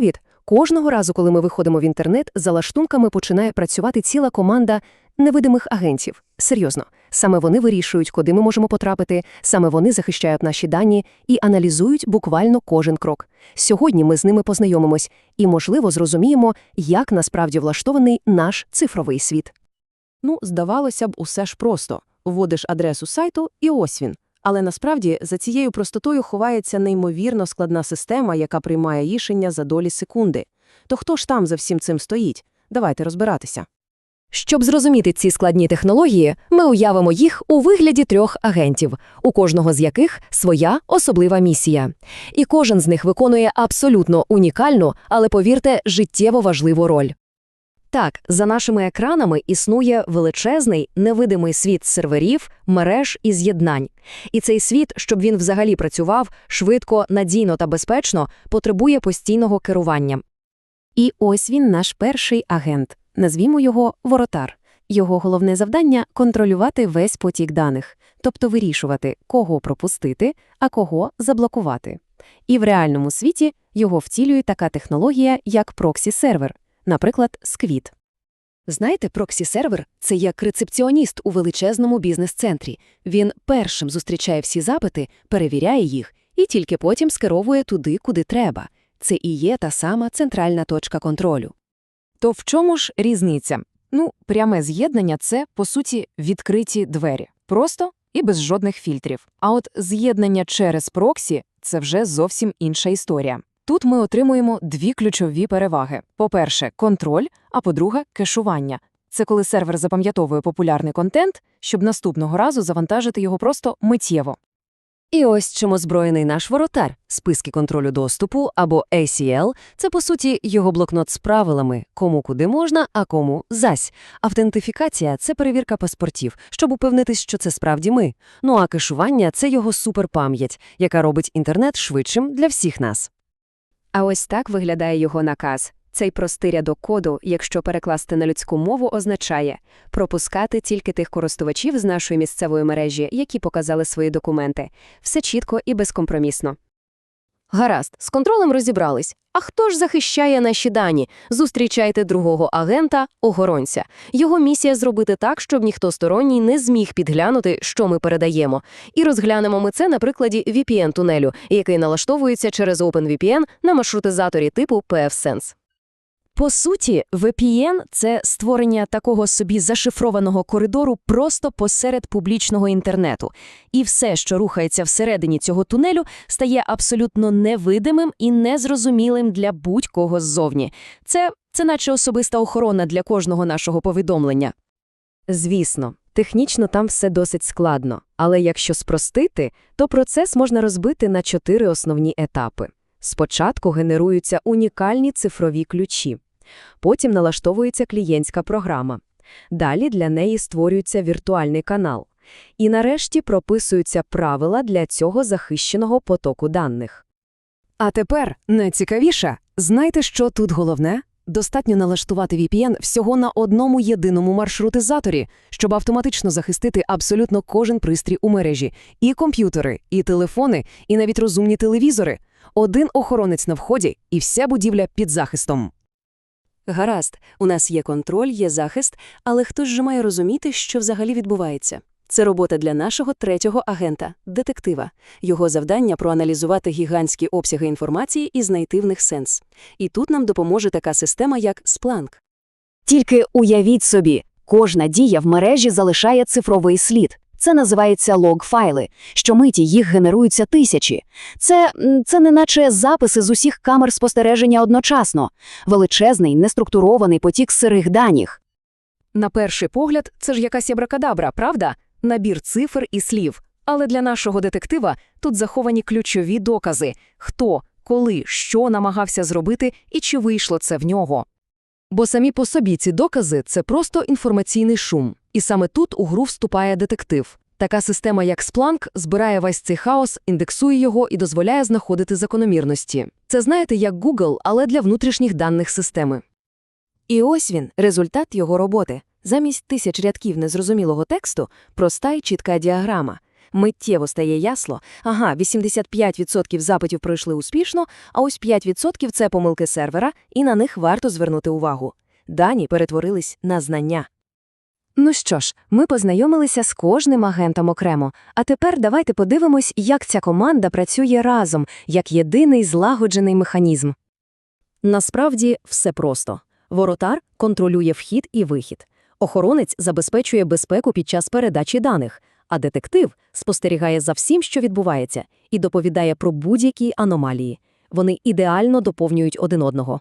Привіт! Кожного разу, коли ми виходимо в інтернет, за лаштунками починає працювати ціла команда невидимих агентів. Серйозно, саме вони вирішують, куди ми можемо потрапити, саме вони захищають наші дані і аналізують буквально кожен крок. Сьогодні ми з ними познайомимось і, можливо, зрозуміємо, як насправді влаштований наш цифровий світ. Ну, здавалося б, усе ж просто. Вводиш адресу сайту, і ось він. Але насправді за цією простотою ховається неймовірно складна система, яка приймає рішення за долі секунди. То хто ж там за всім цим стоїть? Давайте розбиратися. Щоб зрозуміти ці складні технології, ми уявимо їх у вигляді трьох агентів, у кожного з яких своя особлива місія. І кожен з них виконує абсолютно унікальну, але, повірте, життєво важливу роль. Так, за нашими екранами існує величезний невидимий світ серверів, мереж і з'єднань. І цей світ, щоб він взагалі працював швидко, надійно та безпечно, потребує постійного керування. І ось він наш перший агент. Назвімо його воротар. Його головне завдання контролювати весь потік даних, тобто вирішувати, кого пропустити, а кого заблокувати. І в реальному світі його втілює така технологія, як проксі-сервер, наприклад, Squid. Знаєте, проксі-сервер – це як рецепціоніст у величезному бізнес-центрі. Він першим зустрічає всі запити, перевіряє їх і тільки потім скеровує туди, куди треба. Це і є та сама центральна точка контролю. То в чому ж різниця? Ну, пряме з'єднання це, по суті, відкриті двері. Просто і без жодних фільтрів. А от з'єднання через проксі це вже зовсім інша історія. Тут ми отримуємо дві ключові переваги: по-перше, контроль, а по-друге, кешування. Це коли сервер запам'ятовує популярний контент, щоб наступного разу завантажити його просто миттєво. І ось чим озброєний наш воротар. Списки контролю доступу або ACL – це, по суті, його блокнот з правилами, кому куди можна, а кому зась. Автентифікація – це перевірка паспортів, щоб упевнитись, що це справді ми. Ну а кешування – це його суперпам'ять, яка робить інтернет швидшим для всіх нас. А ось так виглядає його наказ. Цей простий рядок коду, якщо перекласти на людську мову, означає пропускати тільки тих користувачів з нашої місцевої мережі, які показали свої документи. Все чітко і безкомпромісно. Гаразд, з контролем розібрались. А хто ж захищає наші дані? Зустрічайте другого агента, охоронця. Його місія зробити так, щоб ніхто сторонній не зміг підглянути, що ми передаємо. І розглянемо ми це на прикладі VPN-тунелю, який налаштовується через OpenVPN на маршрутизаторі типу PFSense. По суті, VPN – це створення такого собі зашифрованого коридору просто посеред публічного інтернету. І все, що рухається всередині цього тунелю, стає абсолютно невидимим і незрозумілим для будь-кого ззовні. Це, це наче особиста охорона для кожного нашого повідомлення. Звісно, технічно там все досить складно, але якщо спростити, то процес можна розбити на чотири основні етапи. Спочатку генеруються унікальні цифрові ключі. Потім налаштовується клієнтська програма. Далі для неї створюється віртуальний канал. І нарешті прописуються правила для цього захищеного потоку даних. А тепер, найцікавіше, знайте, що тут головне? Достатньо налаштувати VPN всього на одному єдиному маршрутизаторі, щоб автоматично захистити абсолютно кожен пристрій у мережі – і комп'ютери, і телефони, і навіть розумні телевізори. Один охоронець на вході, і вся будівля під захистом. Гаразд, у нас є контроль, є захист, але хтось же має розуміти, що взагалі відбувається. Це робота для нашого третього агента детектива. Його завдання проаналізувати гігантські обсяги інформації і знайти в них сенс. І тут нам допоможе така система, як Splunk. Тільки уявіть собі, кожна дія в мережі залишає цифровий слід. Це називається лог-файли. Щомиті їх генеруються тисячі. Це, це не наче записи з усіх камер спостереження одночасно. Величезний, неструктурований потік сирих даних. На перший погляд, це ж якась ябракадабра, правда? Набір цифр і слів. Але для нашого детектива тут заховані ключові докази – хто, коли, що намагався зробити і чи вийшло це в нього. Бо самі по собі ці докази – це просто інформаційний шум. І саме тут у гру вступає детектив. Така система, як Splunk, збирає весь цей хаос, індексує його і дозволяє знаходити закономірності. Це знаєте, як Google, але для внутрішніх даних системи. І ось він, результат його роботи. Замість тисяч рядків незрозумілого тексту – проста й чітка діаграма. Миттєво стає ясно, ага, 85% запитів пройшли успішно, а ось 5% – це помилки сервера, і на них варто звернути увагу. Дані перетворились на знання. Ну що ж, ми познайомилися з кожним агентом окремо. А тепер давайте подивимось, як ця команда працює разом, як єдиний злагоджений механізм. Насправді все просто. Воротар контролює вхід і вихід. Охоронець забезпечує безпеку під час передачі даних, а детектив спостерігає за всім, що відбувається, і доповідає про будь-які аномалії. Вони ідеально доповнюють один одного.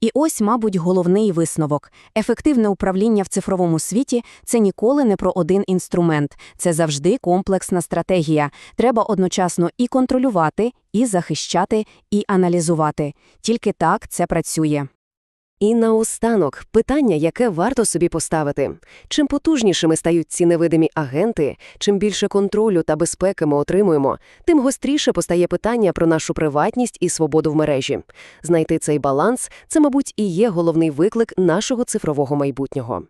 І ось, мабуть, головний висновок. Ефективне управління в цифровому світі – це ніколи не про один інструмент. Це завжди комплексна стратегія. Треба одночасно і контролювати, і захищати, і аналізувати. Тільки так це працює. І наостанок питання, яке варто собі поставити. Чим потужнішими стають ці невидимі агенти, чим більше контролю та безпеки ми отримуємо, тим гостріше постає питання про нашу приватність і свободу в мережі. Знайти цей баланс – це, мабуть, і є головний виклик нашого цифрового майбутнього.